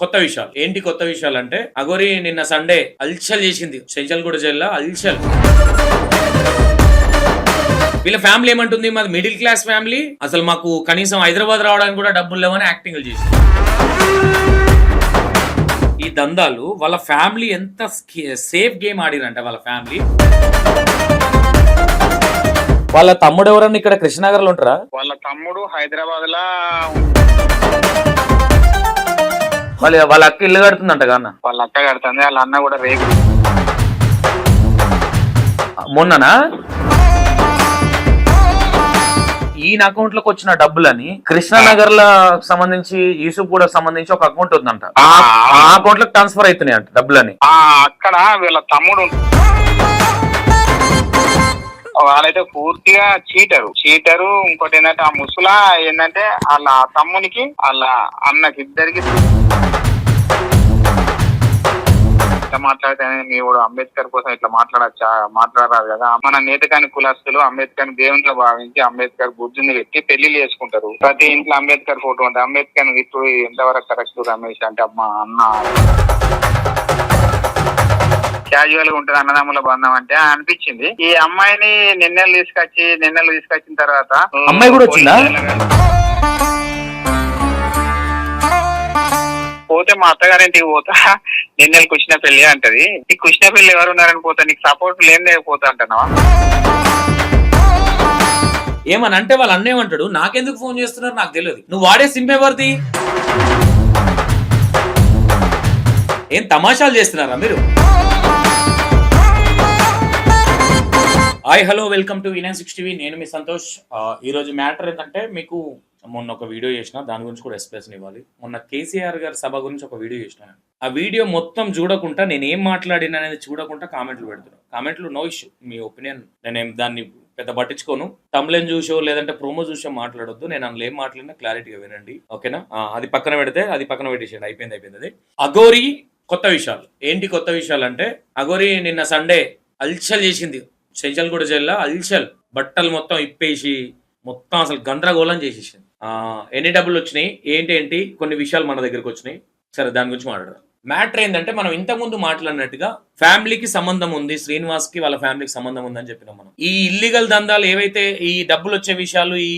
కొత్త విషయాలు. ఏంటి కొత్త విషయాలు అంటే అగోరి నిన్న సండే అల్చల్ చేసింది. సెంచల్గూడ జైల్లో అల్చల్. వీళ్ళ ఫ్యామిలీ ఏమంటుంది? మాది మిడిల్ క్లాస్ ఫ్యామిలీ. అసలు మాకు కనీసం హైదరాబాద్ రావడానికి కూడా డబ్బులు లేవని యాక్టింగ్లు చేసింది. ఈ దందాలు వాళ్ళ ఫ్యామిలీ ఎంత సేఫ్ గేమ్ ఆడిరంట వాళ్ళ ఫ్యామిలీ. వాళ్ళ తమ్ముడు ఎవరన్నా ఇక్కడ కృష్ణనగర్లో ఉంటారా? వాళ్ళ తమ్ముడు హైదరాబాద్ లా వాళ్ళ వాళ్ళ అక్క ఇల్లు కడుతుందంట కన్నా వాళ్ళ అక్క కడుతుంది వాళ్ళ అన్న కూడా రేగు మొన్ననా? ఈయన అకౌంట్లోకి వచ్చిన డబ్బులని కృష్ణానగర్లో సంబంధించి యూసుఫ్ కూడా సంబంధించి ఒక అకౌంట్ ఉందంట. ఆ ఆ అకౌంట్లోకి ట్రాన్స్ఫర్ అవుతున్నాయి అంట డబ్బులని. ఆ అక్కడ వీళ్ళ తమ్ముడు వాళ్ళైతే పూర్తిగా చీటరు. చీటరు ఇంకోటి ఏంటంటే ఆ ముసులా ఏంటంటే వాళ్ళ తమ్మునికి వాళ్ళ అన్నకి ఇద్దరికి ఇట్లా మాట్లాడితే మీ కూడా అంబేద్కర్ కోసం ఇట్లా మాట్లాడచ్చా మాట్లాడరాదు కదా. మన నేతకాని కులస్తులు అంబేద్కర్ దేవునిలో భావించి అంబేద్కర్ బుద్ధుని పెట్టి పెళ్ళిళ్ళు చేసుకుంటారు. ప్రతి ఇంట్లో అంబేద్కర్ ఫోటో ఉంటుంది. అంబేద్కర్ ఇప్పుడు ఎంతవరకు కరెక్ట్ రమేష్ అంటే అమ్మా అన్న? క్యాజువల్గా ఉంటుంది అన్నదమ్ముల బంధం అంటే అనిపించింది. ఈ అమ్మాయిని నిన్నెలు తీసుకొచ్చి నిన్నెలు తీసుకొచ్చిన తర్వాత అమ్మాయి కూడా వచ్చిందా? పోతే మా అత్తగారింటికి పోతా. నిన్నెలు కృష్ణ పెళ్ళి అంటది. ఈ కృష్ణ పెళ్ళి ఎవరు ఉన్నారని పోతా నీకు సపోర్ట్ లేని పోతా అంటున్నావా? ఏమని అంటే వాళ్ళ అన్న ఏమంటాడు? నాకెందుకు ఫోన్ చేస్తున్నారు? నాకు తెలియదు. నువ్వు వాడే సిమ్ ఎవరిది? ఏం తమాషాలు చేస్తున్నారా మీరు? హాయ్ హలో వెల్కమ్ టు వినయన్ సిక్స్ టీవీ. నేను మీ సంతోష్. ఈరోజు మ్యాటర్ ఏంటంటే మీకు మొన్న ఒక వీడియో చేసిన దాని గురించి కూడా ఎక్స్ప్రెషన్ ఇవ్వాలి. మొన్న కేసీఆర్ గారి సభ గురించి ఒక వీడియో చేసిన. ఆ వీడియో మొత్తం చూడకుండా నేను ఏం మాట్లాడిన అనేది చూడకుండా కామెంట్లు పెడుతున్నాను కామెంట్లు నో ఇష్యూ మీ ఒపీనియన్. నేనేం దాన్ని పెద్ద పట్టించుకోను. తమ్లెన్ చూసో లేదంటే ప్రోమో చూసో మాట్లాడొద్దు. నేను అందులో ఏం మాట్లాడినా క్లారిటీగా వినండి. ఓకేనా? అది పక్కన పెడితే అది పక్కన పెట్టేసేయండి అయిపోయింది అయిపోయింది అది. అగోరి కొత్త విషయాలు. ఏంటి కొత్త విషయాలు అంటే అగోరి నిన్న సండే అల్చల్ చేసింది. చెంచల్గూడ జైల్లో అల్చల్. బట్టలు మొత్తం ఇప్పేసి మొత్తం అసలు గందరగోళం చేసేసింది. ఎన్ని డబ్బులు వచ్చినాయి? ఏంటి ఏంటి? కొన్ని విషయాలు మన దగ్గరకు వచ్చినాయి. సరే దాని గురించి మాట్లాడదాం. మ్యాటర్ ఏంటంటే మనం ఇంతకుముందు మాట్లాడినట్టుగా ఫ్యామిలీకి సంబంధం ఉంది శ్రీనివాస్కి వాళ్ళ ఫ్యామిలీకి సంబంధం ఉందని చెప్పినాం మనం. ఈ ఇల్లీగల్ దందాలు ఏవైతే ఈ డబ్బులు వచ్చే విషయాలు ఈ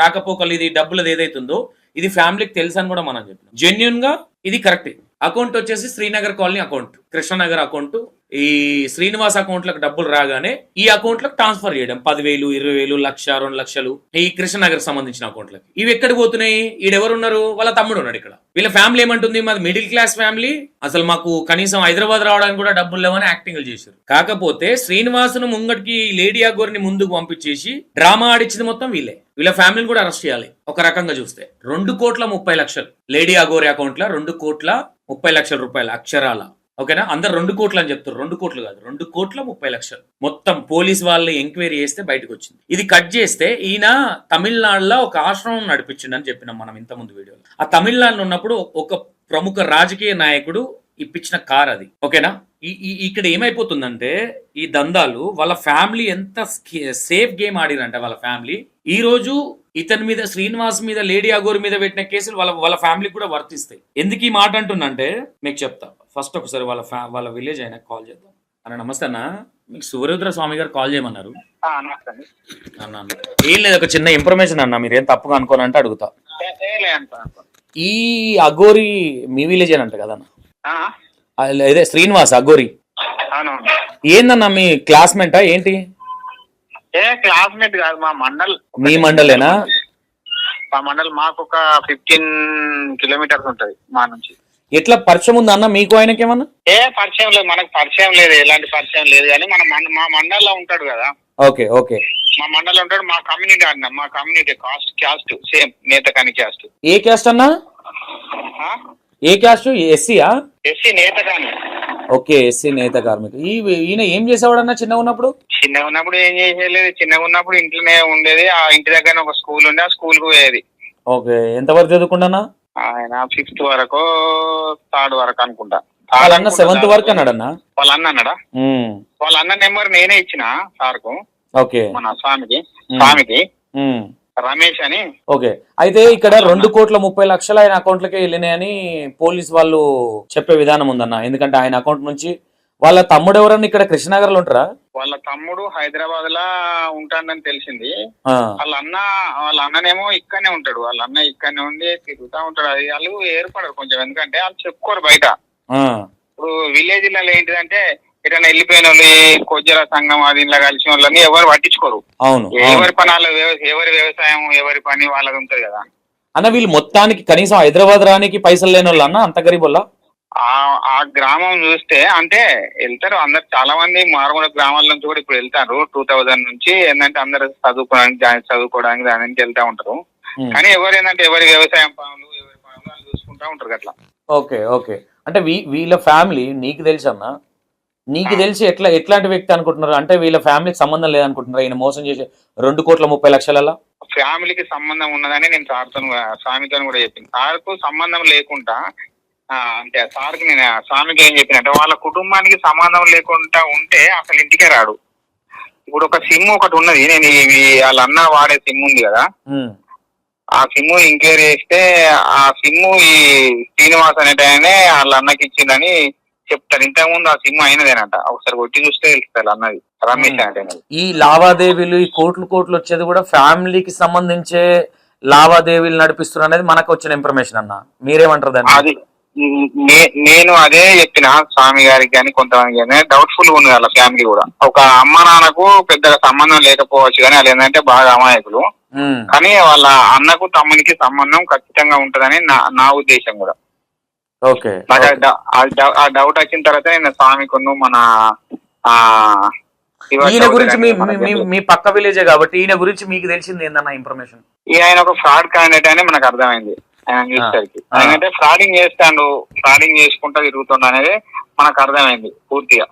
రాకపోకలు ఇది డబ్బులది ఏదైతుందో ఇది ఫ్యామిలీకి తెలుసు అని కూడా మనం చెప్పినాం. జెన్యున్గా ఇది కరెక్ట్. అకౌంట్ వచ్చేసి Srinagar colony account Krishnanagar account ఈ శ్రీనివాస్ అకౌంట్లకు డబ్బులు రాగానే ఈ అకౌంట్లకు ట్రాన్స్ఫర్ చేయడం. పదివేలు ఇరవై వేలు లక్ష రెండు లక్షలు ఈ కృష్ణనగర్ సంబంధించిన అకౌంట్లకి. ఇవి ఎక్కడ పోతున్నాయి? ఈడెవరు ఉన్నారు వాళ్ళ తమ్ముడు ఉన్నాడు ఇక్కడ. వీళ్ళ ఫ్యామిలీ ఏమంటుంది? మాది మిడిల్ క్లాస్ ఫ్యామిలీ. అసలు మాకు కనీసం హైదరాబాద్ రావడానికి కూడా డబ్బులు లేవని యాక్టింగ్ చేశారు. కాకపోతే శ్రీనివాసును ముంగటికి లేడీ అగోరిని ముందుకు పంపించేసి డ్రామా ఆడిచ్చింది మొత్తం వీళ్ళే. వీళ్ళ ఫ్యామిలీని కూడా అరెస్ట్ చేయాలి. ఒక రకంగా చూస్తే రెండు కోట్ల ముప్పై లక్షలు. లేడీ అగోరి అకౌంట్లో రెండు కోట్ల ముప్పై లక్షల రూపాయలు అక్షరాల ఓకేనా? అందరు రెండు కోట్లు అని చెప్తారు రెండు కోట్లు కాదు. రెండు కోట్ల ముప్పై లక్షలు. మొత్తం పోలీస్ వాళ్ళు ఎంక్వైరీ చేస్తే బయటకు వచ్చింది ఇది కట్ చేస్తే ఈయన తమిళనాడులో ఒక ఆశ్రమం నడిపించిండు అని చెప్పినాం మనం ఇంత ముందు వీడియోలో. ఆ తమిళనాడులో ఉన్నప్పుడు ఒక ప్రముఖ రాజకీయ నాయకుడు ఇప్పించిన కార్ అది. ఓకేనా? ఈ ఇక్కడ ఏమైపోతుందంటే ఈ దందాలు వాళ్ళ ఫ్యామిలీ ఎంత సేఫ్ గేమ్ ఆడిరంట వాళ్ళ ఫ్యామిలీ. ఈ రోజు ఇతని మీద శ్రీనివాస్ మీద లేడీ అగోరి మీద పెట్టిన కేసులు వాళ్ళ వాళ్ళ ఫ్యామిలీ కూడా వర్తిస్తాయి. ఎందుకు ఈ మాట అంటుందంటే మీకు చెప్తా. ఫస్ట్ ఒకసారి వాళ్ళ ఫ్యా వాళ్ళ విలేజ్ అయినా కాల్ చేద్దాం. అన్న నమస్తే అన్న. మీకు సూర్యరుద్ర స్వామి గారు కాల్ చేయమన్నారు. అన్న అన్న. ఏం లేదు ఒక చిన్న ఇన్ఫర్మేషన్ అన్న మీరు ఏం తప్పుగా అనుకోనంటే అడుగుతా. ఈ అగోరి మీ విలేజ్ అంట కదన్న ఆ, ఆ, ఇదే శ్రీనివాస్ అగోరి ఏందన్న మీ క్లాస్మేటా ఏంటి? ఏ క్లాస్మేట్ కాదు మా మండల్. మీ మండలేనా? మా మండల్ మాకు ఒక ఫిఫ్టీన్ కిలోమీటర్స్ ఉంటది మా నుంచి. ఎట్లా పరిచయం ఉందా అన్న మీకు ఆయనకి ఏమన్నా? ఏ పరిచయం లేదు మనకు పరిచయం లేదు ఎలాంటి పరిచయం లేదు కానీ మన మా మండల్లో ఉంటాడు కదా. Okay okay. మా మండల్లో ఉంటాడు మా కమ్యూనిటీ అన్న మా community caste caste same Netakani caste. ఏ క్యాస్ట్ అన్నా? ఏ క్యాస్ట్? ఎస్సీయా? ఎస్సీ నేతకాని ఓకే ఎస్సీ నేత కార్మిక ఈ ఈయన ఏం చేసేవాడన్నా చిన్నగా ఉన్నప్పుడు? చిన్నగా ఉన్నప్పుడు ఏం చేసేది? చిన్నగా ఉన్నప్పుడు ఇంట్లోనే ఉండేది ఆ ఇంటి దగ్గర ఒక స్కూల్ ఉండే ఆ స్కూల్కు పోయేది. ఓకే ఎంతవరకు చదువుకున్నా ఆయన ఫిఫ్త్ వరకు థర్డ్ వరకు అనుకుంటా. వాళ్ళ అన్న సెవెంత్ వరకు అన్నాడన్నా? వాళ్ళ అన్న అన్నాడా? వాళ్ళ అన్న నెంబర్ నేనే ఇచ్చిన సార్కు. ఓకే. మన స్వామికి. స్వామికి. రమేష్ అని. ఓకే. అయితే ఇక్కడ రెండు కోట్ల ముప్పై లక్షలు ఆయన అకౌంట్లకే వెళ్ళినాయని పోలీస్ వాళ్ళు చెప్పే విధానం ఉందన్న. ఎందుకంటే ఆయన అకౌంట్ నుంచి వాళ్ళ తమ్ముడు ఎవరన్నా ఇక్కడ కృష్ణనగర్లో ఉంటారా? వాళ్ళ తమ్ముడు హైదరాబాద్ లా ఉంటాడని తెలిసింది. వాళ్ళ అన్న వాళ్ళ అన్ననేమో ఇక్కడనే ఉంటాడు. వాళ్ళ అన్న ఇక్కడనే ఉండి తిరుగుతా ఉంటాడు. అది వాళ్ళు ఏర్పడరు కొంచెం. ఎందుకంటే వాళ్ళు చెప్పుకోరు బయట. ఇప్పుడు విలేజ్లలో ఏంటిదంటే ఎటైనా వెళ్ళిపోయిన వాళ్ళు కొజ్జల సంఘం అది ఇలా కలిసిన వాళ్ళని ఎవరు పట్టించుకోరు. ఎవరి పనాలు వ్యవ- ఎవరి వ్యవసాయం ఎవరి పని వాళ్ళది ఉంటది కదా. అన్న వీళ్ళు మొత్తానికి కనీసం హైదరాబాద్ రానికి పైసలు లేని వాళ్ళు అన్న అంత గరీబుల్లా ఆ ఆ గ్రామం చూస్తే అంటే వెళ్తారు అందరు చాలా మంది మారుమూల గ్రామాల నుంచి కూడా ఇప్పుడు వెళ్తారు. టూ థౌజండ్ నుంచి ఏంటంటే అందరు చదువుకోవడానికి దాని చదువుకోవడానికి దాని నుంచి వెళ్తా ఉంటారు. ఉమ్. కానీ ఎవరు ఏంటంటే ఎవరి వ్యవసాయం పనులు ఎవరి పనులు చూసుకుంటా ఉంటారు అట్లా ఓకే ఓకే. అంటే వీళ్ళ ఫ్యామిలీ నీకు తెలుసు అన్న నీకు తెలిసి ఎట్లా ఎట్లాంటి వ్యక్తి అనుకుంటున్నారు? అంటే వీళ్ళ ఫ్యామిలీకి సంబంధం లేదనుకుంటున్నారు? ఈయన మోసం చేసే రెండు కోట్ల ముప్పై లక్షలలో? ఫ్యామిలీకి సంబంధం ఉన్నదని నేను సార్తో స్వామితో కూడా చెప్పింది. సార్కు సంబంధం లేకుండా అంటే సార్కి నేను స్వామికి ఏం చెప్పినంటే వాళ్ళ కుటుంబానికి సంబంధం లేకుండా ఉంటే అసలు ఇంటికే రాడు. ఇప్పుడు ఒక సిమ్ ఒకటి ఉన్నది. నేను ఇవి వాళ్ళ అన్న వాడే సిమ్ ఉంది కదా. ఆ సిమ్ ఎంక్వైరీ చేస్తే ఆ సిమ్ ఈ శ్రీనివాస్ అనేట ఆయనే వాళ్ళ అన్నకి ఇచ్చిందని చెప్తారు. ఇంతకుముందు ఆ సిమ్ అయినదేనంట. ఒకసారి కొట్టి చూస్తే తెలుస్తుంది అన్నది. రమేష్ అంటే ఈ లావాదేవీలు ఈ కోట్లు కోట్లు వచ్చేది కూడా ఫ్యామిలీకి సంబంధించే లావాదేవీలు నడిపిస్తున్నారు అనేది మనకు వచ్చిన ఇన్ఫర్మేషన్ అన్న. మీరేమంటారు దాన్ని? అది నేను అదే చెప్పిన స్వామి గారికి కానీ కొంతమంది కానీ డౌట్ఫుల్ ఉంది వాళ్ళ ఫ్యామిలీ కూడా. ఒక అమ్మ నాన్నకు పెద్దగా సంబంధం లేకపోవచ్చు కానీ వాళ్ళు ఏంటంటే బాగా అమాయకులు. కానీ వాళ్ళ అన్నకు తమ్మునికి సంబంధం ఖచ్చితంగా ఉంటదని నా నా ఉద్దేశం కూడా. ఓకే. నాకు ఆ డౌట్ వచ్చిన తర్వాత నేను స్వామికును మన ఈయన గురించి మీ పక్క విలేజే కాబట్టి ఈయన గురించి మీకు తెలిసింది ఏందన్న ఇన్ఫర్మేషన్ ఈ ఆయన ఒక ఫ్రాడ్ క్యాండిడేట్ అని మనకు అర్థమైంది. ఆయన అంటే ఫ్రాడింగ్ చేస్తాడు ఫ్రాడింగ్ చేసుకుంటా తిరుగుతుండ అనేది మనకు అర్థమైంది పూర్తిగా.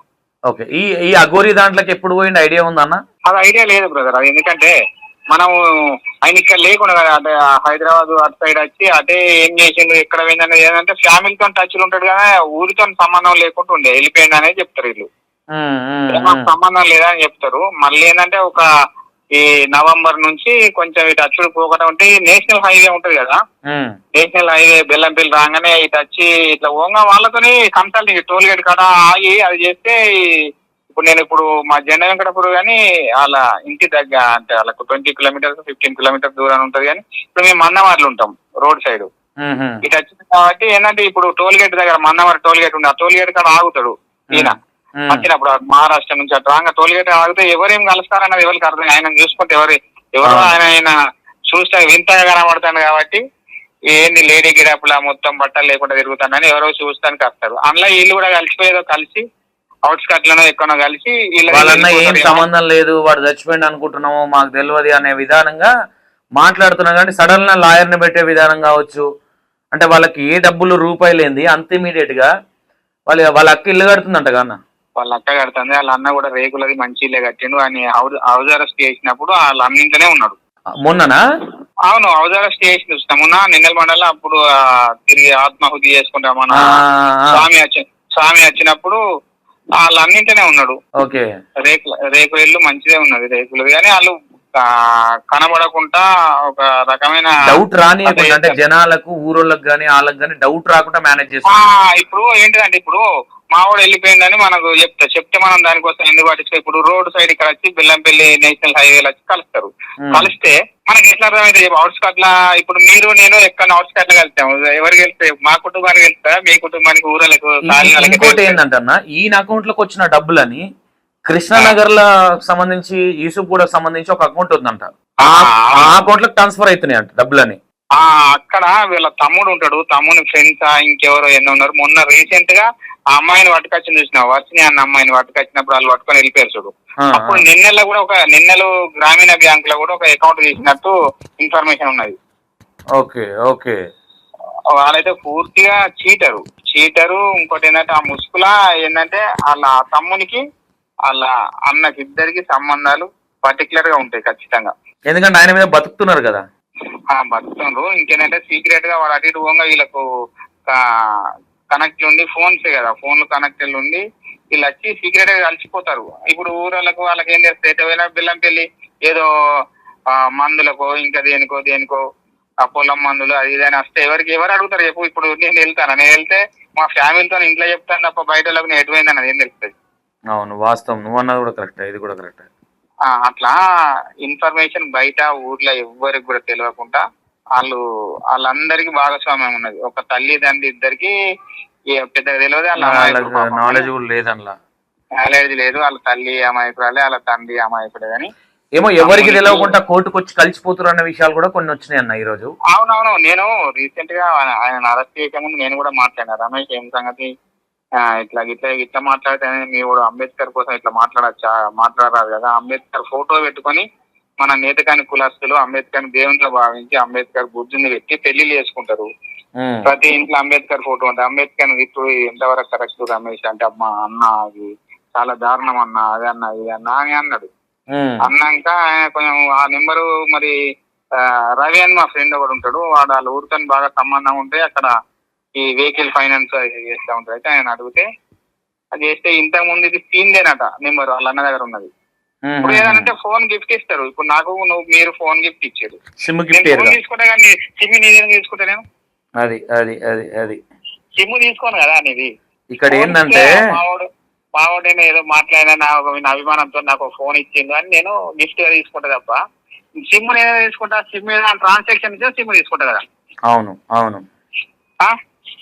ఓకే. ఈ ఈ అఘోరి దాంట్లోకి ఎప్పుడు పోయింది ఐడియా ఉందన్న అది ఐడియా లేదు బ్రదర్. అది ఎందుకంటే మనం ఆయన ఇక్కడ లేకుండా కదా అంటే హైదరాబాద్ అటు సైడ్ వచ్చి అటే ఏం చేసిండు ఎక్కడ పోయిందనేది ఏంటంటే ఫ్యామిలీతో టచ్ ఉంటాడు కదా ఊరితో సంబంధం లేకుండా ఉండే వెళ్ళిపోయింది అనేది చెప్తారు వీళ్ళు. సంబంధం లేదా అని చెప్తారు. మళ్ళీ ఏంటంటే ఒక ఈ నవంబర్ నుంచి కొంచెం ఇటు అచ్చుడు పోకుండా ఉంటే ఈ నేషనల్ హైవే ఉంటది కదా? నేషనల్ హైవే బెల్లంపల్లి రాగానే ఇటు వచ్చి ఇట్లా ఓంగా వాళ్ళతోని కన్సల్టింగ్ టోల్ గేట్ కాడ ఆగి అది చేస్తే ఇప్పుడు నేను ఇప్పుడు మా జెండా వెంకటపురం కానీ వాళ్ళ ఇంటి దగ్గర అంటే వాళ్ళకు ట్వంటీ కిలోమీటర్స్ ఫిఫ్టీన్ కిలోమీటర్స్ దూరం ఉంటుంది కానీ ఇప్పుడు మేము మన్నవార్లు ఉంటాం రోడ్ సైడ్. ఇటు వచ్చింది కాబట్టి ఏంటంటే ఇప్పుడు టోల్ గేట్ దగ్గర మన్నవారి టోల్ గేట్ ఉంది ఆ టోల్ గేట్ కాడ ఆగుతాడు ఈయన. వచ్చినప్పుడు మహారాష్ట్ర నుంచి అటు రాగా టోల్ గేట్ ఆగితే ఎవరేం కలుస్తారన్నది ఎవరికి అర్థం ఆయన చూసుకుంటే ఎవరు ఎవరు. ఆయన ఆయన చూస్తే వింతగా కనబడతాడు కాబట్టి ఏంది లేడీ గిరాపులా మొత్తం బట్టలు లేకుండా తిరుగుతానని ఎవరో చూస్తానికి వస్తారు. అందులో వీళ్ళు కూడా కలిసిపోయేదో కలిసి అవుట్స్కట్లను ఎక్కడో కలిసి వీళ్ళ వాళ్ళన్న ఏం. సంబంధం లేదు వాడు చచ్చిపోయింది అనుకుంటున్నాము మాకు తెలియదు అనే విధానంగా మాట్లాడుతున్నాం కానీ సడన్గా లాయర్ని పెట్టే విధానం కావచ్చు. అంటే వాళ్ళకి ఏ డబ్బులు రూపాయలేంది అంత ఇమీడియట్గా వాళ్ళ వాళ్ళ అక్క ఇల్లు కడుతుందంట అన్న వాళ్ళ అక్క కడుతుంది వాళ్ళ అన్న కూడా రేకులది మంచి ఇల్లే కట్టిండు. అని హౌస్ అరెస్ట్ చేసినప్పుడు వాళ్ళ అన్నింటనే ఉన్నాడు. మొన్ననా? అవును హౌస్ అరెస్ట్ చేసి చూస్తాం మొన్న నిన్నెల మండలం అప్పుడు తిరిగి ఆత్మాహుతి చేసుకుంటా మన ఆ, ఆ, స్వామి వచ్చి స్వామి వచ్చినప్పుడు వాళ్ళు అన్నింటినే ఉన్నాడు. ఓకే. రేకుల రేకుల ఇల్లు మంచిదే ఉన్నది రేకులది. కానీ వాళ్ళు కనబడకుండా ఒక రకమైన డౌట్ అదే అంటే జనాలకు ఊరోళ్ళకి కానీ వాళ్ళకి కానీ డౌట్ రాకుండా మేనేజ్ ఆ, చేస్తాం ఇప్పుడు ఏంటిదంటే ఇప్పుడు మావాడు వెళ్ళిపోయిందని మనకు చెప్తా చెప్తే మనం దానికోసం ఎందుకు పట్టించుకో ఇప్పుడు రోడ్ సైడ్ ఇక్కడ వచ్చి బెల్లంపల్లి నేషనల్ హైవేలో వచ్చి కలుస్తారు. కలిస్తే మనకి ఎట్లా అర్థమైతే అవుట్స్కట్ల ఇప్పుడు మీరు నేను ఎక్కడ అవుట్స్కట్ల కలిసాము ఎవరికి వెళ్తే మా కుటుంబానికి వెళ్తా మీ కుటుంబానికి ఊరలకు ఇంకోటి వెళ్తే. ఏంటంటే ఈయన అకౌంట్లోకి వచ్చిన డబ్బులని కృష్ణానగర్లో సంబంధించి యూసుఫ్ కూడా సంబంధించి ఒక అకౌంట్ ఉందంట. ఆ అకౌంట్లో ట్రాన్స్ఫర్ అవుతున్నాయి అంట డబ్బులని. ఆ అక్కడ వీళ్ళ తమ్ముడు ఉంటాడు. తమ్ముని ఫ్రెండ్స్ ఇంకెవరో ఎన్నో ఉన్నారు. మొన్న రీసెంట్గా ఆ అమ్మాయిని పట్టుకొచ్చి చూసిన వర్షిని అన్న అమ్మాయిని పట్టుకొచ్చినప్పుడు వాళ్ళు పట్టుకొని వెళ్ళిపోయారు చూడు. అప్పుడు నిన్నెల కూడా ఒక నిన్నెలు గ్రామీణ బ్యాంక్లో కూడా ఒక అకౌంట్ తీసినట్టు ఇన్ఫర్మేషన్ ఉన్నది. Okay okay. వాళ్ళైతే పూర్తిగా చీటరు. చీటరు ఇంకోటి ఏంటంటే ఆ ముసుగుల ఏంటంటే వాళ్ళ తమ్మునికి వాళ్ళ అన్నకి ఇద్దరికి సంబంధాలు పర్టికులర్గా ఉంటాయి ఖచ్చితంగా. ఎందుకంటే ఆయన మీద బతుకుతున్నారు కదా. ఆ బతుకుతుండ్రు. ఇంకేంటంటే సీక్రెట్గా వాడు అటు ఇటు పోగా వీళ్ళకు కనెక్ట్ ఉండి ఫోన్స్ కదా ఫోన్లు కనెక్టెడ్ ఉండి వీళ్ళు వచ్చి సీక్రెట్గా కలిసిపోతారు. ఇప్పుడు ఊరోళ్ళకు వాళ్ళకి ఏం చేస్తే ఎటు పోయినా బెల్లం పెళ్ళి ఏదో మందులకో ఇంకా దేనికో దేనికో ఆ పొలం మందులు అది ఇది అని వస్తే ఎవరికి ఎవరు అడుగుతారు? చెప్పు ఇప్పుడు నేను వెళ్తాను? నేను వెళ్తే మా ఫ్యామిలీతో ఇంట్లో చెప్తాను తప్ప బయట వాళ్ళకి నేను ఎటువైంది అన్నది ఏం తెలుస్తుంది? అవును వాస్తవం. నువ్వు అన్నది కూడా కరెక్ట్ ఇది కూడా కరెక్ట్. అట్లా ఇన్ఫర్మేషన్ బయట ఊర్లో ఎవ్వరికి కూడా తెలియకుండా వాళ్ళు వాళ్ళందరికీ భాగస్వామ్యం ఉన్నది. ఒక తల్లి తండ్రి ఇద్దరికి పెద్దగా తెలియదు వాళ్ళ. నాలెడ్జ్ కూడా లేదనలా నాలెడ్జ్ లేదు వాళ్ళ తల్లి అమాయకురాలే వాళ్ళ తండ్రి అమాయకుడే కానీ ఏమో ఎవరికి తెలియకుండా కోర్టుకు వచ్చి కలిసిపోతున్నారు అన్న విషయాలు కూడా కొన్ని వచ్చినాయి అన్న ఈ రోజు అవునవును నేను రీసెంట్గా ఆయన- అరెస్ట్ చేయక ముందు నేను కూడా మాట్లాడినా రమేష్ ఏం సంగతి? ఇట్లా ఇట్లా ఇట్లా మాట్లాడితే మీ కూడా అంబేద్కర్ కోసం ఇట్లా మాట్లాడచ్చా మాట్లాడరాదు కదా. అంబేద్కర్ ఫోటో పెట్టుకొని మన నేతకాని కులస్తులు అంబేద్కర్ దేవునిలో భావించి అంబేద్కర్ బుద్ధుని పెట్టి పెళ్ళిళ్ళు చేసుకుంటారు. ప్రతి ఇంట్లో అంబేద్కర్ ఫోటో ఉంటుంది. అంబేద్కర్ ఇప్పుడు ఎంతవరకు కరెక్ట్ రమేష్ అంటే అమ్మా అన్న అది చాలా దారుణం అన్న అది అన్న ఇది అన్న అని అన్నాడు. అన్నాక ఆయన కొంచెం ఆ నెంబరు మరి రవి అని మా ఫ్రెండ్ ఒకడు ఉంటాడు. వాడు వాళ్ళ ఊరితో బాగా సంబంధం ఉంటే అక్కడ ఈ వెహికల్ ఫైనాన్స్ చేస్తూ ఉంటాడు. అయితే ఆయన అడిగితే అది చేస్తే ఇంతకు ముందు ఇది సీన్దేనట నెంబర్ వాళ్ళ అన్న దగ్గర ఉన్నది. ఇప్పుడు ఏదంటే ఫోన్ గిఫ్ట్ ఇస్తారు. ఇప్పుడు నాకు నువ్వు మీరు ఫోన్ గిఫ్ట్ ఇచ్చారు. సిమ్ నేను గిఫ్ట్ ఫోన్ తీసుకుంటే కానీ సిమ్ నీదేం తీసుకుంటా నేను? అది అది అది అది. సిమ్ తీసుకోను కదా నీది ఇక్కడ ఏంటంటే మావాడు నేను ఏదో మాట్లాడినా నా అభిమానంతో నాకు ఫోన్ ఇచ్చిండు అని నేను గిఫ్ట్గా తీసుకుంటా తప్ప సిమ్ నేను తీసుకుంటా. సిమ్ ట్రాన్సాక్షన్ ఇచ్చే సిమ్ తీసుకుంటా కదా. అవును అవును. ఆ?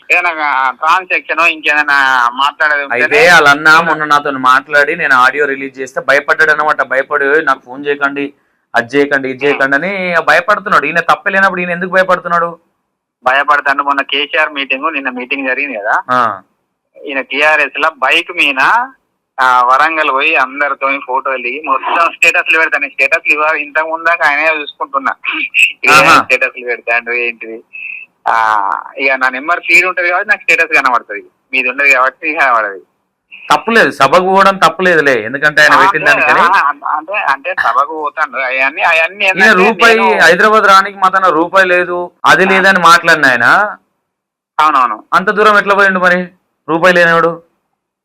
ఏదైనా ట్రాన్సాక్షన్ ఇంకేదైనా మాట్లాడేది అయితే ఉంటేనే వాళ్ళ అన్న మొన్న నాతో మాట్లాడి నేను ఆడియో రిలీజ్ చేస్తే భయపడ్డాడు అనమాట భయపడి "ఓయ్, నాకు ఫోన్ చేయకండి అది చేయకండి ఇది చేయకండి అని భయపడుతున్నాడు. ఈయన తప్పలేనప్పుడు ఈయన ఎందుకు భయపడుతున్నాడు? భయపడతాను మొన్న కేసీఆర్ మీటింగ్ నిన్న మీటింగ్ జరిగింది కదా. ఈయన టిఆర్ఎస్లో బైక్ మీద వరంగల్ పోయి అందరితో ఫోటోలు దిగి మొత్తం స్టేటస్లు పెడతాను. స్టేటస్లు ఇవ్వ ఇంతకు ముందాక ఆయనే చూసుకుంటున్నా. ఆహా. స్టేటస్లు పెడతాడు ఏంటిది? ఇక నా నెంబర్ ఫీడ్ ఉంటది కాబట్టి నాకు స్టేటస్ కనబడుతుంది. మీది ఉండదు కాబట్టి కనబడదు. తప్పులేదు సభకు పోవడం తప్పులేదులే. ఎందుకంటే ఆయన పెట్టిన అంటే అంటే సభకు పోతాడు. అవన్నీ అవన్నీ రూపాయి హైదరాబాద్ రానికి మా తన రూపాయి లేదు అది లేదని మాట్లాడిన ఆయన. అవునవును. అంత దూరం ఎట్లా పోయిండు మరి? రూపాయి లేనివాడు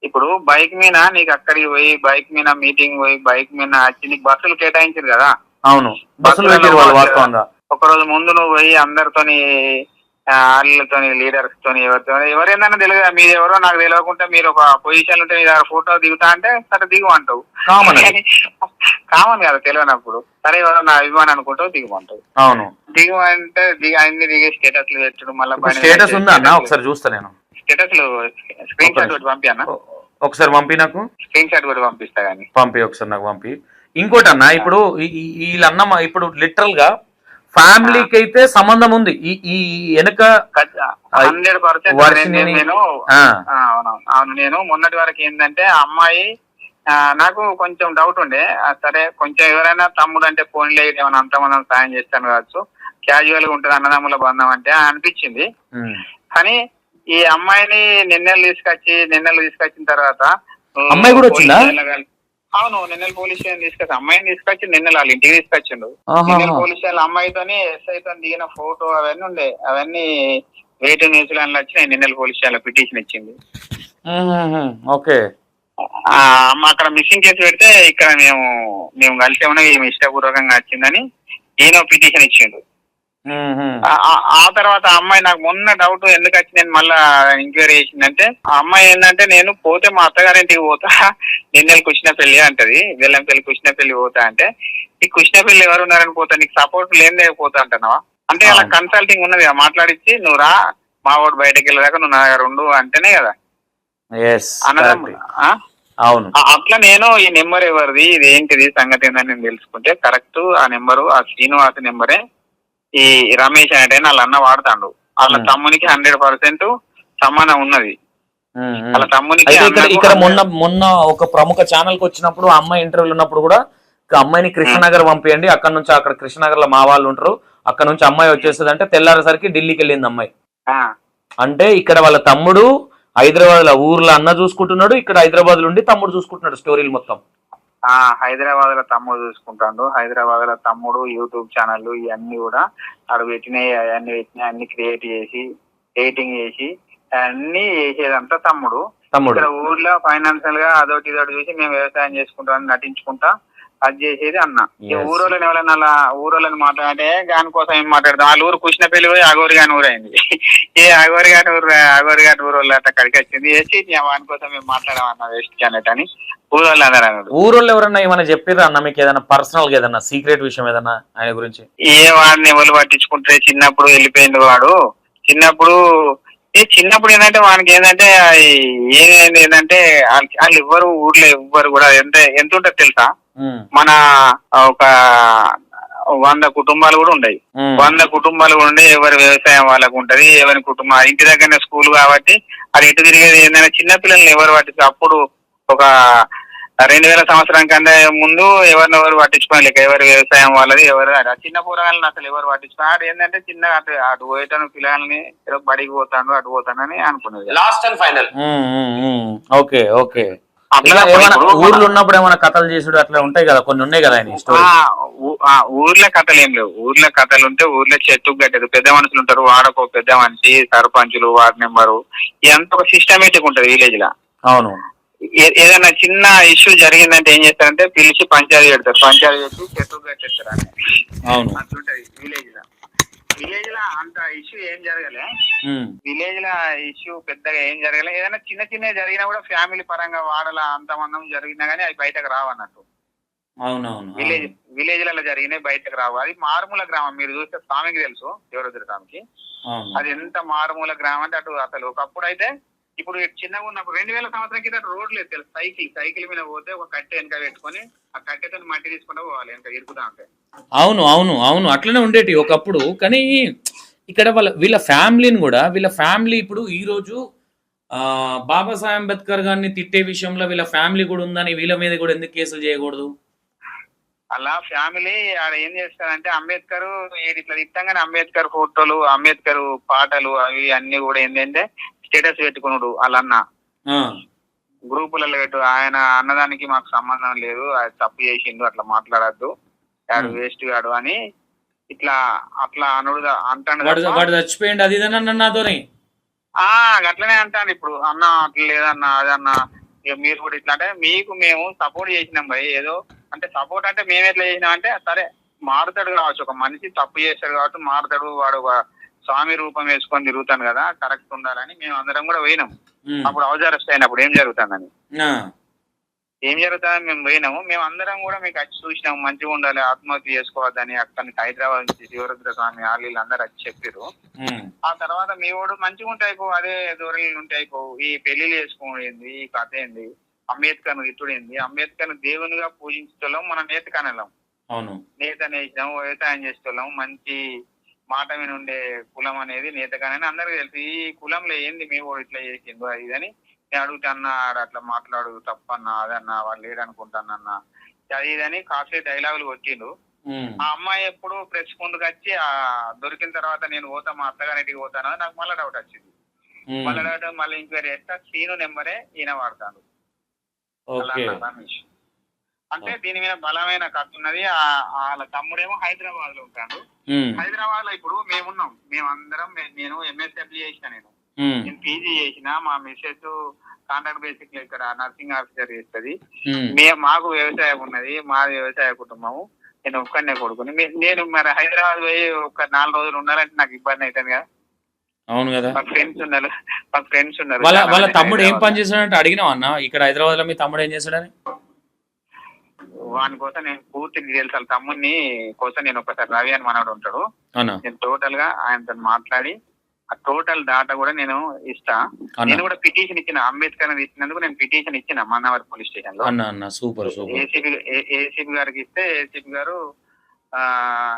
ఇప్పుడు బైక్ మీద నీకు అక్కడికి పోయి బైక్ మీద మీటింగ్ పోయి బైక్ మీద వచ్చి నీకు బస్సులు కేటాయించారు కదా? అవును. బస్సులు ఒక రోజు ముందు నువ్వు పోయి అందరితోని ఆ, వాళ్ళతోని లీడర్స్ తోని ఎవరితో ఎవరైనా తెలియదు మీది ఎవరో నాకు తెలియకుండా మీరు ఒక పొజిషన్ ఉంటే మీ దగ్గర ఫోటో దిగుతా అంటే సరే దిగు అంటావు. కామన్. కామన్ కదా తెలియనప్పుడు. సరే ఎవరో నా అభిమానం అనుకుంటావు దిగుమంటావు అవును. దిగు అంటే దిగి అన్ని దిగి స్టేటస్లు పెట్టడం మళ్ళీ స్టేటస్ ఉందా అన్న? ఒకసారి చూస్తా నేను. స్టేటస్లు స్క్రీన్ షాట్ ఒకటి పంపి అన్న. ఒకసారి పంపి నాకు. స్క్రీన్ షాట్ కూడా పంపిస్తా కానీ పంపి ఒకసారి నాకు పంపి. ఇంకోటి అన్న ఇప్పుడు వీళ్ళన్న ఇప్పుడు లిటరల్గా ఫ్యామిలీకి అయితే సంబంధం ఉంది. ఈ ఈ వెనుక హండ్రెడ్ పర్సెంట్ నేను అవును నేను మొన్నటి వరకు ఏంటంటే అమ్మాయి నాకు కొంచెం డౌట్ ఉండే. సరే కొంచెం ఎవరైనా తమ్ముడు అంటే ఫోన్ లేదు ఏమైనా అంతమంది సాయం చేస్తాను కావచ్చు. క్యాజువల్గా ఉంటుంది అన్నదమ్ముల బంధం అంటే అనిపించింది. కానీ ఈ అమ్మాయిని నిన్నెలు తీసుకొచ్చి నిన్నెలు తీసుకొచ్చిన తర్వాత అమ్మాయి కూడా వచ్చిందా? అవును నిన్నెల పోలీస్ స్టేషన్ తీసుకొచ్చి అమ్మాయిని తీసుకొచ్చి నిన్నెల వాళ్ళ ఇంటికి తీసుకొచ్చిండు. నిన్నెల పోలీస్ స్టేషన్ అమ్మాయితోని ఎస్ఐతో దిగిన ఫోటో అవన్నీ ఉండే అవన్నీ వెయిట్ న్యూజిలాండ్లో వచ్చి నిన్నెల పోలీస్ స్టేషన్ పిటిషన్ ఇచ్చింది. ఓకే అమ్మ అక్కడ మిస్సింగ్ కేసు పెడితే ఇక్కడ మేము మేము కలిసి ఉన్నా ఈమె ఇష్టపూర్వకంగా వచ్చిందని ఈయన పిటిషన్ ఇచ్చిండు. ఆ- తర్వాత ఆ అమ్మాయి నాకు మొన్న డౌట్ ఎందుకు వచ్చి నేను మళ్ళా ఎంక్వైరీ చేసిందంటే ఆ అమ్మాయి ఏంటంటే నేను పోతే మా అత్తగారింటికి పోతా నిన్నెలు కృష్ణపల్లి అంటది వెల్లంపల్లి కృష్ణపల్లి పోతా అంటే ఈ కృష్ణపల్లి ఎవరు ఉన్నారని పోతా నీకు సపోర్ట్ లేదే పోతా అంటున్నావా? అంటే అలా. కన్సల్టింగ్ ఉన్నది కదా, మాట్లాడిచ్చి నువ్వు రా మా వాడు బయటకు వెళ్ళదాకా నువ్వు నా దగ్గర ఉండు అంటేనే కదా? అవును. అట్లా నేను ఈ నెంబర్ ఎవరిది ఇది ఏంటిది సంగతి ఏందని నేను తెలుసుకుంటే కరెక్ట్ ఆ నెంబరు ఆ శ్రీనివాస్ నెంబరే ఈ రమేష్ అంటే వాళ్ళ అన్న వాడతాడు. వాళ్ళ. తమ్మునికి హండ్రెడ్ పర్సెంట్ సంబంధం ఉన్నది. వాళ్ళ తమ్మునికి ఇక్కడ అన్నకు ఇక్కడ 100 మొన్న మొన్న ఒక ప్రముఖ ఛానల్కి వచ్చినప్పుడు అమ్మాయి ఇంటర్వ్యూలు ఉన్నప్పుడు కూడా అమ్మాయిని కృష్ణనగర్ పంపియండి. అక్కడ నుంచి అక్కడ కృష్ణనగర్లో మా వాళ్ళు ఉంటారు. అక్కడ నుంచి అమ్మాయి వచ్చేస్తుంది అంటే తెల్లారేసరికి ఢిల్లీకి వెళ్ళింది అమ్మాయి. అంటే ఇక్కడ వాళ్ళ తమ్ముడు హైదరాబాద్లో ఊర్లో అన్న చూసుకుంటున్నాడు. ఇక్కడ హైదరాబాద్లో ఉండి తమ్ముడు చూసుకుంటున్నాడు స్టోరీలు మొత్తం. ఆ హైదరాబాద్లో తమ్ముడు చూసుకుంటాడు. హైదరాబాద్లో తమ్ముడు యూట్యూబ్ ఛానల్ ఇవన్నీ కూడా ఆడు పెట్టినాయి అవన్నీ పెట్టినాయి అన్ని క్రియేట్ చేసి ఎడిటింగ్ చేసి అన్ని చేసేదంతా తమ్ముడు. ఇక్కడ ఊర్లో ఫైనాన్షియల్గా అదొకటి ఇదొకటి చూసి మేము వ్యవసాయం చేసుకుంటామని నటించుకుంటా అది చేసేది అన్న. ఈ. ఊరోళ్ళని ఎవరైనా అలా ఊరోళ్ళని మాట్లాడే దాని కోసం ఏం మాట్లాడదాం? వాళ్ళ ఊరు కృష్ణ పెళ్ళి పోయి అగోరి గాని ఊరు అయింది. ఏ అగోరి గాని ఊరు అగోరి గాని ఊరు వాళ్ళు అట్లా కడికి వచ్చింది. వేసి వాని కోసం మేము మాట్లాడమన్నా వేస్ట్ క్యాండిడేట్ అని. ఊరోళ్ళు ఎవరన్నా ఏమైనా చెప్పిర్రా అన్న? మీకు ఏదైనా పర్సనల్గా ఏదైనా సీక్రెట్ విషయం ఏదన్నా ఆయన గురించి? ఏ వాడిని ఎవరు పట్టించుకుంటే చిన్నప్పుడు వెళ్ళిపోయింది వాడు. చిన్నప్పుడు ఏ చిన్నప్పుడు ఏంటంటే వానికి ఏంటంటే ఏమైంది ఏంటంటే వాళ్ళ- ఎవ్వరు ఊర్లో ఎవ్వరు కూడా ఎంత ఎంత ఉంటుంది తెలుసా? మన ఒక వంద కుటుంబాలు కూడా ఉన్నాయి ఉమ్, వంద కుటుంబాలు కూడా ఉండే ఎవరి వ్యవసాయం వాళ్ళకు ఉంటది ఎవరి కుటుంబం ఇంటి దగ్గరనే స్కూల్ కాబట్టి అది ఇటు తిరిగేది ఏంటంటే చిన్నపిల్లల్ని ఎవరు పట్టించు అప్పుడు ఒక రెండు వేల సంవత్సరం కంటే ముందు ఎవరిని ఎవరు పట్టించుకోలేక ఎవరి వ్యవసాయం వాళ్ళది ఎవరు చిన్న పూరగాళ్ళని అసలు ఎవరు పట్టించుకో ఆడు ఏంటంటే చిన్న అటు అటు పోయేటాను పిల్లల్ని ఏదో బడికి పోతాడు అటు పోతానని అనుకునేది. Last and final. Okay okay. ఊర్లో ఉన్నప్పుడు ఏమైనా కథలు చేసుడు అట్లా ఉంటాయి కదా కొన్ని ఉన్నాయి కదా ఆయన స్టోరీ ఊర్లో కథలు ఏం లేవు. ఊర్లో కథలు ఉంటే ఊర్లో చెట్టు గట్టదు పెద్ద మనుషులు ఉంటారు వాడకో పెద్ద మనిషి సర్పంచులు వార్డ్ మెంబరు. ఇదంతా ఒక సిస్టమేటిక్ ఉంటది విలేజ్ లా. అవును. ఏదైనా చిన్న ఇష్యూ జరిగిందంటే ఏం చేస్తారంటే పిలిచి పంచాయతీ పెడతారు. పంచాయతీ పెట్టి చెట్టు కట్టేస్తారు అని. అవును. అట్లుంటది విలేజ్ లా. విలేజ్ లా అంత ఇష్యూ ఏం జరగలే. విలేజ్ లా ఇష్యూ పెద్దగా ఏం జరగలే. ఏదైనా చిన్న చిన్న జరిగినా కూడా ఫ్యామిలీ పరంగా వాడల అంతమందం జరిగినా కానీ అది బయటకు రావన్నట్టు అవునవును. విలేజ్ విలేజ్లలో జరిగినాయి బయటకు రావు. అది మారుమూల గ్రామం. మీరు చూస్తే స్వామికి తెలుసు ఎవరుద్ర స్వామికి. అది ఎంత మారుమూల గ్రామం అంటే అటు అసలు ఒకప్పుడు అయితే ఇప్పుడు చిన్నగా ఉన్నప్పుడు రెండు వేల సంవత్సరం కింద రోడ్ లేదు తెలుసు? సైకిల్ సైకిల్ మీద పోతే ఒక కట్టె వెనక పెట్టుకొని ఆ కట్టెతో మట్టి తీసుకుంటూ పోవాలి వెనక ఇరుకుతా ఉంటే. అవును అవును అవును. అట్లనే ఉండేటి ఒకప్పుడు. కానీ ఇక్కడ వాళ్ళ వీళ్ళ ఫ్యామిలీని కూడా వీళ్ళ ఫ్యామిలీ ఇప్పుడు ఈ రోజు ఆ, బాబాసాహెబ్ అంబేద్కర్ గారిని తిట్టే విషయంలో వీళ్ళ ఫ్యామిలీ కూడా ఉందని వీళ్ళ మీద కూడా ఎందుకు కేసులు చేయకూడదు? అలా ఫ్యామిలీ ఆడ ఏం చేస్తారంటే అంబేద్కర్ ఇట్లా తిట్టంగానే అంబేద్కర్ ఫోటోలు అంబేద్కర్ పాటలు అవి అన్ని కూడా ఏంటంటే స్టేటస్ పెట్టుకున్నాడు వాళ్ళన్న. గ్రూపులలో పెట్టు ఆయన అన్నదానికి మాకు సంబంధం లేదు అది తప్పు చేసిండు అట్లా మాట్లాడద్దు. వాడు. వేస్ట్ గాడు అని ఇట్లా అట్లా అనుడు అంటాడు చచ్చిపోయింది అది నాతోని. ఆ గట్లనే అంటాను ఇప్పుడు. అన్న అట్లా లేదన్న అదన్న. ఇక మీరు కూడా ఇట్లా అంటే మీకు మేము సపోర్ట్ చేసినాం భయ్ ఏదో అంటే సపోర్ట్ అంటే మేము ఎట్లా చేసినాం అంటే సరే మారుతాడు కావచ్చు. ఒక మనిషి తప్పు చేస్తాడు కాబట్టి మారుతాడు వాడు ఒక స్వామి రూపం వేసుకొని తిరుగుతాను కదా కరెక్ట్ ఉండాలని మేము అందరం కూడా పోయినాం. అప్పుడు అవజారస్ట్ అయినప్పుడు ఏం జరుగుతుందని? ఏం జరుగుతుందని మేము పోయినాము. మేము అందరం కూడా మీకు వచ్చి చూసినాము మంచిగా ఉండాలి ఆత్మహత్య చేసుకోవద్దని అక్కడికి హైదరాబాద్ నుంచి శివరుద్ర స్వామి వాళ్ళు అందరు వచ్చి చెప్పారు ఆ తర్వాత మీ వాడు మంచిగా ఉంటాయి పో అదే దూరం ఉంటాయి పో. ఈ పెళ్ళిళ్ళు చేసుకోండి ఈ కథ ఏంది అంబేద్కర్ ఇట్టుడు ఏంది? అంబేద్కర్ దేవునిగా పూజించడం మన నేత కనలం. అవును. నేత నేసినాం వ్యవసాయం చేసేవాళ్ళం మంచి మాట మీద ఉండే కులం అనేది నేత కానీ అందరికీ తెలుసు. ఈ కులంలో ఏంది మీ వాడు ఇట్లా చేసిండు అది ఇది అని నేను అడుగుతాన్నా అట్లా మాట్లాడు తప్పన్నా అదన్నా వాళ్ళు లేడనుకుంటానన్నా. అది ఇదని కాస్ట్లీ డైలాగులు కొట్టిండు ఉమ్, ఆ అమ్మాయి ఎప్పుడు ప్రెస్ ముందుకు వచ్చి ఆ దొరికిన తర్వాత నేను పోతా మా అత్తగారింటికి పోతాను అని నాకు మళ్ళీ డౌట్ వచ్చింది. మళ్ళీ డౌట్ మళ్ళీ ఎంక్వైరీ చేస్తా సీను నెంబరే ఈయన వాడతాడు. అలా రమేష్. అంటే దీని మీద బలమైన కథ ఉన్నది. ఆ- వాళ్ళ తమ్ముడేమో హైదరాబాద్లో ఉంటాడు. హైదరాబాద్లో ఇప్పుడు మేమున్నాం. మేమందరం మే- నేను ఎంఎస్డబ్ల్యూ చేసిన నేను. నేను పీజీ చేసిన మా మిస్సెస్ కాంట్రాక్ట్ బేసిక్లో ఇక్కడ నర్సింగ్ ఆఫీసర్ చేస్తుంది. ఉమ్, మే మాకు వ్యవసాయం ఉన్నది. మా వ్యవసాయ కుటుంబము నేను ఒక్కనే కొడుకుని. మీ- నేను మరి హైదరాబాద్ పోయి ఒక నాలుగు రోజులు ఉండాలంటే నాకు ఇబ్బంది అవుతుంది కదా. అవును కదా. ఫ్రెండ్స్ ఉన్నారు. మాకు ఫ్రెండ్స్ ఉన్నారు. వాళ్ళ వాళ్ళ మంది తమ్ముడు ఏం. పని చేస్తాడంటే అడిగినావు అన్న? ఇక్కడ హైదరాబాద్లో మీ తమ్ముడు ఏం చేస్తాడని? వాని కోసం నేను పూర్తి డీటెయిల్స్ వాళ్ళ తమ్ముడిని కోసం నేను ఒకసారి రవి అని మనవాడు ఉంటాడు. నేను టోటల్గా ఆయనతో మాట్లాడి ఆ టోటల్ డాటా కూడా నేను ఇస్తా. నేను కూడా పిటిషన్ ఇచ్చిన అంబేద్కర్ ఇచ్చినందుకు నేను పిటిషన్ ఇచ్చిన మన్నవర్ పోలీస్ స్టేషన్లో. సూపర్ ఏసీపీ ఏసీపీ గారికి ఇస్తే ఏసీపీ గారు ఆ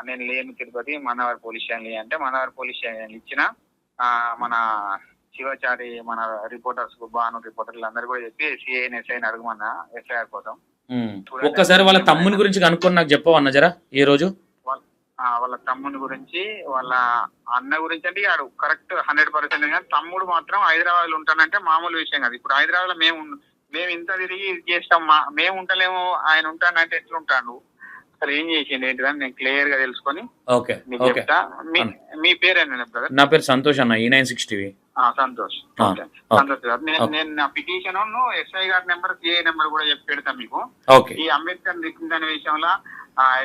నేను లేను తిరుపతి మన్నవర్ పోలీస్ స్టేషన్ అంటే మన్నవర్ పోలీస్ స్టేషన్ ఇచ్చిన ఆ మన శివచారి మన రిపోర్టర్స్ బాను రిపోర్టర్లు అందరు కూడా చెప్పి సిఐని ఎస్ఐని అడుగుమన్నా ఎస్ఐఆర్ కోసం. ఒక్కసారి వాళ్ళ తమ్ముని గురించి కనుక్కొని నాకు చెప్పవు అన్న జరా ఈ రోజు? వాళ్ళ- తమ్ముని గురించి వాళ్ళ అన్న గురించి అంటే ఆడు కరెక్ట్ హండ్రెడ్ పర్సెంట్ కానీ తమ్ముడు మాత్రం హైదరాబాద్లో ఉంటానంటే మామూలు విషయం కాదు. ఇప్పుడు హైదరాబాద్లో మేము మేము ఇంత తిరిగి ఇది చేస్తాం మా మేము ఉంటలేము ఆయన ఉంటానంటే ఎట్లుంటాడు? అసలు ఏం చేసిండు ఏంటిదని నేను క్లియర్గా తెలుసుకొని చెప్తా. మీ పేరేనా బ్రదర్? నా పేరు సంతోష్ అన్న ఈ nine six TV Santosh. Santosh గారు. నేను నా పిటిషన్ ఎస్ఐ గారి నెంబర్ సిఐ నెంబర్ కూడా చెప్పి పెడతాను మీకు. ఈ అంబేద్కర్ దిక్కుందనే విషయంలో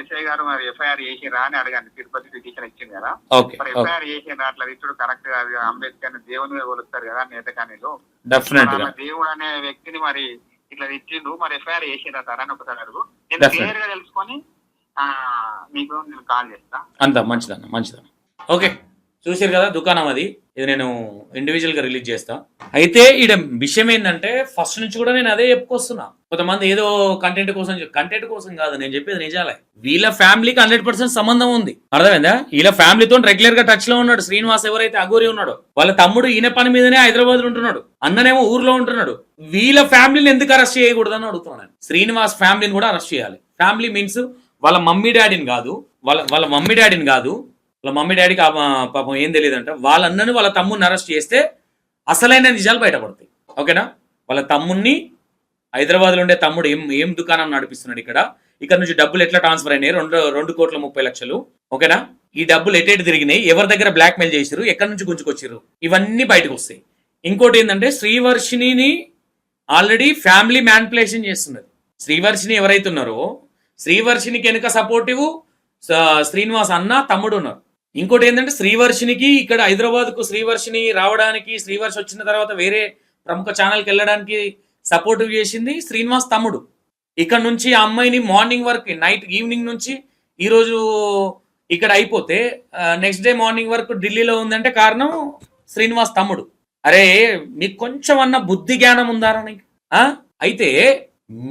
ఎస్ఐ గారు మరి ఎఫ్ఐఆర్ చేసిరా అని అడగండి. తిరుపతి పిటిషన్ ఇచ్చింది కదా. మరి ఎఫ్ఐఆర్ చేసిండ్రా అట్లా ఇచ్చుడు కరెక్ట్ కాదు అంబేద్కర్ని దేవునిగా కొలుస్తారు కదా నేతకానిలో దేవుడు అనే వ్యక్తిని మరి ఇట్లా ఇచ్చిండు మరి ఎఫ్ఐఆర్ చేసిండ్రా సార్ అని ఒకసారి అడుగు. నేను. క్లియర్గా తెలుసుకొని మీకు నేను కాల్ చేస్తా. అంత మంచిదన్న మంచిదన్న. ఓకే. చూసారు కదా దుకాణం అది. ఇది నేను ఇండివిజువల్గా రిలీజ్ చేస్తా. అయితే ఈడ విషయం ఏంటంటే ఫస్ట్ నుంచి కూడా నేను అదే చెప్పుకొస్తున్నా. కొంతమంది ఏదో కంటెంట్ కోసం కంటెంట్ కోసం కాదు నేను చెప్పేది నిజాలే. వీళ్ళ ఫ్యామిలీకి హండ్రెడ్ పర్సెంట్ సంబంధం ఉంది. అర్థమైందా? వీళ్ళ ఫ్యామిలీతో రెగ్యులర్గా టచ్లో ఉన్నాడు. శ్రీనివాస్ ఎవరైతే అగోరి ఉన్నాడో వాళ్ళ తమ్ముడు ఈయన పని మీదనే హైదరాబాద్లో ఉంటున్నాడు. అన్ననేమో ఊర్లో ఉంటున్నాడు. వీళ్ళ ఫ్యామిలీని ఎందుకు అరెస్ట్ చేయకూడదని అడుగుతున్నాను శ్రీనివాస్ ఫ్యామిలీని కూడా అరెస్ట్ చేయాలి. ఫ్యామిలీ మీన్స్ వాళ్ళ మమ్మీ డాడీని కాదు వాళ్ళ వాళ్ళ మమ్మీ డాడీని కాదు వాళ్ళ మమ్మీ డాడీకి పాపం ఏం తెలియదంట. వాళ్ళ అన్నని వాళ్ళ తమ్ముని అరెస్ట్ చేస్తే అసలైన నిజాలు బయటపడతాయి. ఓకేనా? వాళ్ళ తమ్ముణ్ణి హైదరాబాద్లో ఉండే తమ్ముడు ఏం ఏం దుకాణం నడిపిస్తున్నాడు ఇక్కడ? ఇక్కడ నుంచి డబ్బులు ఎట్లా ట్రాన్స్ఫర్ అయినాయి? రెండు రెండు కోట్ల ముప్పై లక్షలు. ఓకేనా? ఈ డబ్బులు ఎటేటి తిరిగినాయి? ఎవరి దగ్గర బ్లాక్ మెయిల్ చేసిరు ఎక్కడి నుంచి గుంజుకొచ్చిర్రు? ఇవన్నీ బయటకు వస్తాయి. ఇంకోటి ఏంటంటే శ్రీవర్షిణిని ఆల్రెడీ ఫ్యామిలీ మ్యాన్పులేషన్ చేస్తున్నది. శ్రీవర్షిని ఎవరైతే ఉన్నారో కనుక వెనుక సపోర్టివ్ శ్రీనివాస్ అన్న తమ్ముడు ఉన్నారు. ఇంకోటి ఏంటంటే శ్రీవర్షినికి ఇక్కడ హైదరాబాద్కు శ్రీవర్షిని రావడానికి శ్రీవర్షి వచ్చిన తర్వాత వేరే ప్రముఖ ఛానల్కి వెళ్ళడానికి సపోర్టివ్ చేసింది శ్రీనివాస్ తమ్ముడు. ఇక్కడ నుంచి ఆ అమ్మాయిని మార్నింగ్ వరకు నైట్ ఈవినింగ్ నుంచి ఈరోజు ఇక్కడ అయిపోతే నెక్స్ట్ డే మార్నింగ్ వరకు ఢిల్లీలో ఉందంటే కారణం శ్రీనివాస్ తమ్ముడు. అరే మీకు కొంచెం అన్న బుద్ధి జ్ఞానం ఉందారా నీకు? అయితే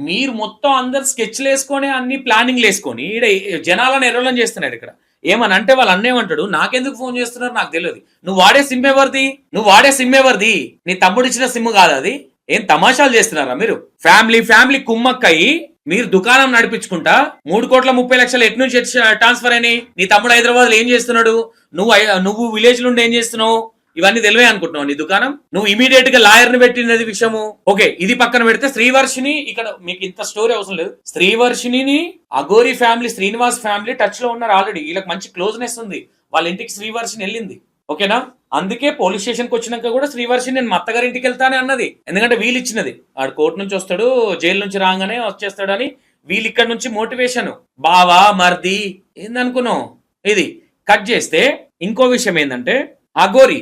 మీరు మొత్తం అందరు స్కెచ్లు వేసుకొని అన్ని ప్లానింగ్లు వేసుకొని ఈడ జనాలను ఎర్రలం చేస్తున్నారు ఇక్కడ. ఏమని అంటే వాళ్ళు అన్నేమంటాడు? నాకెందుకు ఫోన్ చేస్తున్నారు? నాకు తెలియదు. నువ్వు వాడే సిమ్ ఎవరిది? నువ్వు వాడే సిమ్ ఎవరిది? నీ తమ్ముడు ఇచ్చిన సిమ్ కాదు అది? ఏం తమాషాలు చేస్తున్నారా మీరు? ఫ్యామిలీ ఫ్యామిలీ కుమ్మక్కయి మీరు దుకాణం నడిపించుకుంటా మూడు కోట్ల ముప్పై లక్షలు ఎటు నుంచి ట్రాన్స్ఫర్ అయినాయి? నీ తమ్ముడు హైదరాబాద్ ఏం చేస్తున్నాడు? నువ్వు నువ్వు విలేజ్ నుండి ఏం చేస్తున్నావు? ఇవన్నీ తెలివే అనుకుంటున్నావు నీ దుకాణం? నువ్వు ఇమీడియట్గా లాయర్ని పెట్టినది విషయము? ఓకే ఇది పక్కన పెడితే శ్రీవర్షిని ఇక్కడ మీకు ఇంత స్టోరీ అవసరం లేదు. శ్రీవర్షిని అఘోరి ఫ్యామిలీ శ్రీనివాస్ ఫ్యామిలీ టచ్లో ఉన్నారు ఆల్రెడీ వీళ్ళకి మంచి క్లోజ్నెస్ ఉంది. వాళ్ళ ఇంటికి శ్రీవర్షిని వెళ్ళింది. ఓకేనా? అందుకే పోలీస్ స్టేషన్కి వచ్చినాక కూడా శ్రీవర్షి నేను మత్తగారి ఇంటికి వెళ్తానే అన్నది. ఎందుకంటే వీళ్ళు ఇచ్చినది. ఆడు కోర్టు నుంచి వస్తాడు జైలు నుంచి రాగానే వచ్చేస్తాడని వీళ్ళు ఇక్కడ నుంచి మోటివేషన్ బావా మర్ది ఏందనుకున్నావు? ఇది కట్ చేస్తే ఇంకో విషయం ఏంటంటే అగోరి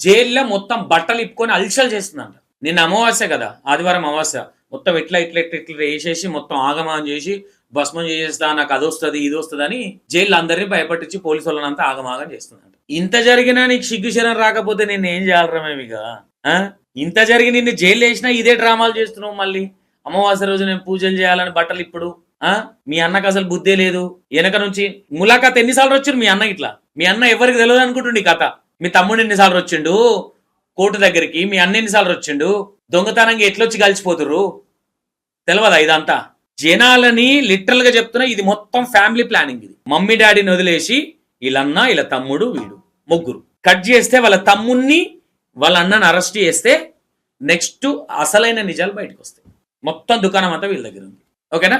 జైల్లో మొత్తం బట్టలు ఇప్పుకొని అల్చల్ చేస్తుందంట. నిన్న అమావాస్య కదా ఆదివారం అమావాస్య. మొత్తం ఇట్లా ఇట్లా ఇట్లా ఇట్లా వేసేసి మొత్తం ఆగమానం చేసి భస్మం చేసేస్తా నాకు అది వస్తుంది ఇది వస్తుంది అని జైలు అందరినీ భయపట్టించి పోలీసు వాళ్ళనంతా ఆగమాగం చేస్తుందంట. ఇంత జరిగినా నీకు సిగ్గుశరం రాకపోతే నేను ఏం చేయాలరా మేము ఇక? ఇంత జరిగి నిన్ను జైలు వేసినా ఇదే డ్రామాలు చేస్తున్నావు మళ్ళీ. అమావాస్య రోజు నేను పూజలు చేయాలని బట్టలు ఇప్పుడు ఆ? మీ అన్నకు అసలు బుద్ధే లేదు. వెనక నుంచి ములాఖాత్ ఎన్నిసార్లు వచ్చారు మీ అన్న ఇట్లా? మీ అన్న ఎవరికి తెలియదు అనుకుంటుండి ఈ కథ? మీ తమ్ముడు ఎన్నిసార్లు వచ్చిండు కోర్టు దగ్గరికి. మీ అన్న ఎన్నిసార్లు వచ్చిండు దొంగతనంగా ఎట్లొచ్చి కలిసిపోతుర్రు? తెలియదా ఇదంతా? జనాలని లిటరల్గా చెప్తున్నా ఇది మొత్తం ఫ్యామిలీ ప్లానింగ్ ఇది. మమ్మీ డాడీని వదిలేసి వీళ్ళన్న వీళ్ళ తమ్ముడు వీడు ముగ్గురు. కట్ చేస్తే వాళ్ళ తమ్ముణ్ణి వాళ్ళ అన్నని అరెస్ట్ చేస్తే నెక్స్ట్ అసలైన నిజాలు బయటకు వస్తాయి మొత్తం దుకాణం అంతా వీళ్ళ దగ్గర ఉంది. ఓకేనా?